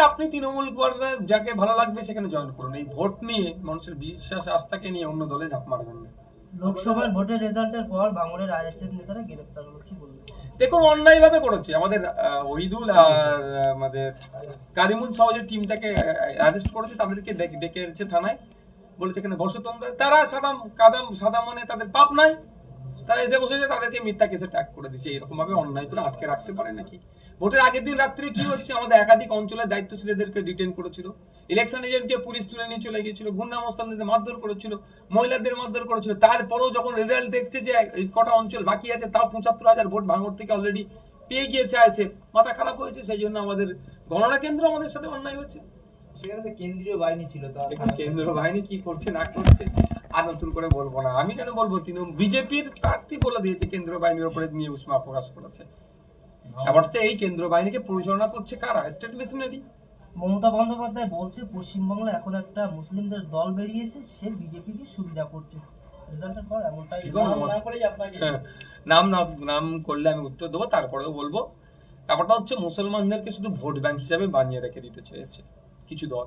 আপনি তৃণমূল করবেন যাকে ভালো লাগবে সেখানে জয়েন করুন। এই ভোট নিয়ে মানুষের বিশ্বাস আস্থাকে নিয়ে অন্য দলে ঝাঁপ মারবেন না। লোকসভার ভোটের রেজাল্টের পর বাংলার আইএসএফ নেতারা গ্রেফতার হলো কি বলবেন? দেখুন অন্যায় ভাবে করেছে। আমাদের আহ, ওহিদুল আর আমাদের কারিমুল সহজের টিমটাকে অ্যারেস্ট করেছে তাদেরকে ডেকে ডেকে এনেছে থানায়। বলেছে এখানে বসো তোমরা। তারা সাদাম কাদাম সাদা মনে তাদের পাপ নাই তারা এসে বসেছে তাদেরকে মিথ্যা কেসে ট্যাগ করে দিচ্ছে। এরকম ভাবে অন্যায় করে আটকে রাখতে পারে নাকি? ভোটের আগের দিন রাত্রে কি হচ্ছে? আমাদের একাধিক অঞ্চলের দায়িত্বশীলদেরকে ডিটেন করেছিল। ইলেকশন এজেন্টকে পুলিশ তুলে নিয়ে চলে গিয়েছিল গুন্ডা মস্তানদের মারধর করেছিল মহিলাদের মারধর করেছিল। তারপরেও যখন রেজাল্ট দেখছে যে কটা অঞ্চল বাকি আছে তাও পঁচাত্তর হাজার ভোট ভাঙর থেকে অলরেডি পেয়ে গিয়েছে আইসে মাথা খারাপ হয়েছে সেই জন্য আমাদের গণনা কেন্দ্র আমাদের সাথে অন্যায় হচ্ছে সেখানে কেন্দ্রীয় বাহিনী ছিল তা এখন কেন্দ্র বাহিনী কি করছে না করছে? আর নতুন করে বলব না। আমি কেন বলব তিনি বিজেপির প্রার্থী বলে দিয়েছে কেন্দ্র বাহিনীর উপরে নিয়ে উষ্মা প্রকাশ করেছে। এবার হচ্ছে এই কেন্দ্র বাহিনীকে পরিচালনা করছে কারা? স্টেট মেশিনারি মমতা বন্দ্যোপাধ্যায় বলছে পশ্চিমবাংলা এখন একটা মুসলিমদের দল বেরিয়েছে সে বিজেপিকে সুবিধা করছে। এমনটাই কি করেই আপনাকে। হ্যাঁ, নাম নাম করলে আমি উত্তর দেবো তারপরেও বলব। ব্যাপারটা হচ্ছে মুসলমানদেরকে শুধু ভোট ব্যাংক হিসাবে বানিয়ে রেখে দিতে চেয়েছে কিছু দল।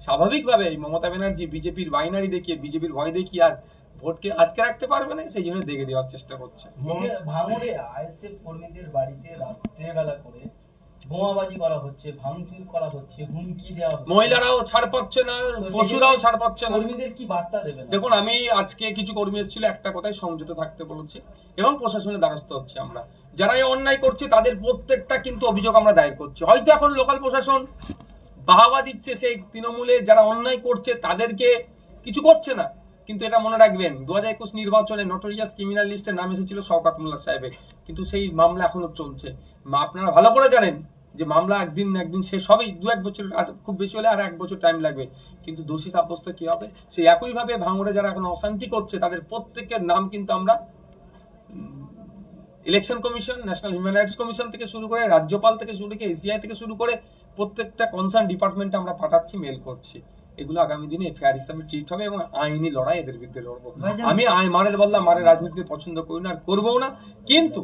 স্বাভাবিকভাবে এই মমতা ব্যানার্জি বিজেপির বাইনারি দেখিয়ে বিজেপির ভয় দেখিয়ে আর ভোটকে আটকে রাখতে পারবে না সেই জন্য দেখে দেওয়ার চেষ্টা করছে। ভাঙড়ে আইএসএফ কর্মীদের বাড়িতে রাত্রেবেলা করে বোমাবাজি করা হচ্ছে ভাঙচুর করা হচ্ছে হুমকি দেওয়া হচ্ছে। মহিলারাও ছাড় পাচ্ছে না পশুরাও ছাড় পাচ্ছে না। কর্মীদের কি বার্তা দেবেন দেখুন আমি আজকে কিছু কর্মী এসেছিল একটা কথায় সংযত থাকতে বলেছি এবং প্রশাসনের দ্বারস্থ হচ্ছে আমরা। যারা এই অন্যায় করছে তাদের প্রত্যেকটা কিন্তু অভিযোগ আমরা দায়ের করছি। হয়তো এখন লোকাল প্রশাসন বাহাবা দিচ্ছে সেই তৃণমূলে, যারা অন্যায় করছে, তাদেরকে কিছু করছে না। কিন্তু এটা মনে রাখবেন, দু হাজার একুশ নির্বাচনে নটোরিয়াস ক্রিমিনাল লিস্টের নাম এসেছিল শওকাত মোল্লা সাহেবের। কিন্তু সেই মামলা এখনও চলছে। আপনারা ভালো করে জানেন যে মামলা একদিন একদিন শেষ হবেই। দু এক বছর, আর খুব বেশি হলে আর এক বছর টাইম লাগবে। কিন্তু দোষী সাব্যস্ত কি হবে? সেই একইভাবে ভাঙড়ে যারা এখন অশান্তি করছে, তাদের প্রত্যেকের নাম কিন্তু আমরা election commission national human rights commission থেকে শুরু করে, রাজ্যপাল থেকে শুরু করে এসিআই থেকে শুরু করে প্রত্যেকটা কনসার্ন ডিপার্টমেন্টে আমরা পাঠাচ্ছি মেল করছি। এগুলো আগামী দিনে ফেয়ার হিসাবে ট্রিট হবে এবং আইনি লড়াই এদের বিরুদ্ধে লড়বো। আমি মারের বললাম মারের রাজনীতি পছন্দ করি না আর করব না। কিন্তু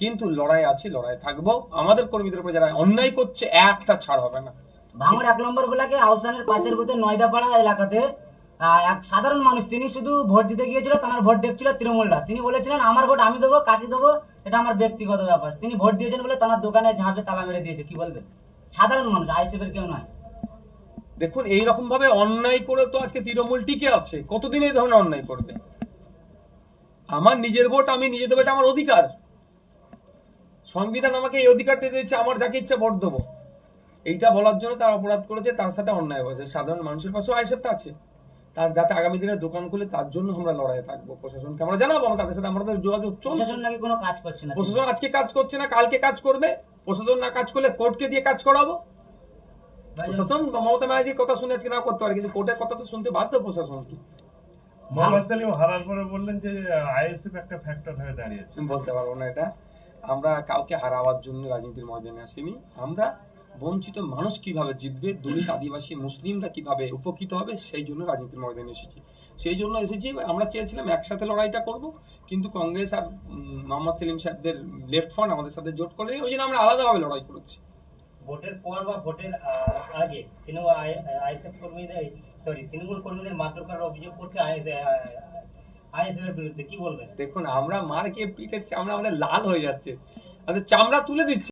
কিন্তু লড়াই আছে লড়াই থাকব আমাদের কর্মীদের উপরে যারা অন্যায় করছে একটা ছাড় হবে না। ভাঙড় এক নম্বর গুলাকে আউসানের পাশের বুথে নয়দাপাড়া এলাকাতে এক সাধারণ মানুষ, তিনি শুধু ভোট দিতে গিয়েছিল, তার ভোট দেখছিল তৃণমূলরা। তিনি বলেছিলেন, আমার ভোট আমি দেবো, কাকে দেবো? এটা আমার ব্যক্তিগত ব্যাপার। তিনি ভোট দিয়েছেন বলে তার দোকানে ঝাঁপে তালা মেরে দিয়েছে, কি বলবেন? সাধারণ মানুষ আইসিএফের কেউ নয়। দেখুন, এই রকম ভাবে অন্যায় করে তো আজকে তৃণমূল টিকে আছে। কতদিন এই ধরনের অন্যায় করবে? আমার নিজের ভোট, আমি নিজে দেবো, এটা আমার অধিকার। সংবিধান আমাকে এই অধিকারটা দিয়েছে, আমার যাকে ইচ্ছা ভোট দেবো। এইটা বলার জন্য তার অপরাধ করেছে, তার সাথে অন্যায় হয়েছে। সাধারণ মানুষের পাশেও আইসেপ্ট আছে। তার যাতে আগামী দিনে দোকান খুলে তার জন্য আমরা লড়াই থাকব। প্রশাসনকে আমরা জানাব আমরা তাদের সাথে আমাদের যোগাযোগ চলছে। প্রশাসন নাকি কোনো কাজ করছে না? প্রশাসন আজকে কাজ করছে না কালকে কাজ করবে। প্রশাসন না কাজ করলে কোর্টকে দিয়ে কাজ করাবো। প্রশাসন মমতা ব্যানার্জির কথা শুনে আজকে না করতে পারে কিন্তু কোর্টের কথা তো শুনতে বাধ্য প্রশাসন কি মোহাম্মদ সালিম হারার পরে বললেন যে আইএসএফ একটা ফ্যাক্টর হয়ে দাঁড়িয়েছে। বলতে পারব না এটা। আমরা কাউকে হারাবার জন্য রাজনীতির ময়দানে আসিনি। আমরা বঞ্চিত মানুষ কীভাবে জিতবে দলিত আদিবাসী মুসলিমরা কীভাবে উপকৃত হবে সেই জন্য রাজনীতির ময়দানে এসেছি। সেই জন্য এসেছি আমরা চেয়েছিলাম একসাথে লড়াইটা করব কিন্তু কংগ্রেস আর মোহাম্মদ সেলিম সাহেবদের লেফট ফ্রন্ট আমাদের সাথে জোট করে ওই জন্য আমরা আলাদাভাবে লড়াই করেছি। ভোটের পর বা ভোটের আগে তৃণমূল আইএসএফ কর্মীদের সরি তৃণমূল কর্মীদের মারধর করার অভিযোগ করছে আইএসএফ বিরুদ্ধে কি বলবেন? দেখুন আমরা মার গিয়ে পিঠের চামড়া আমাদের লাল হয়ে যাচ্ছে। আমাদের চামড়া তুলে দিচ্ছে।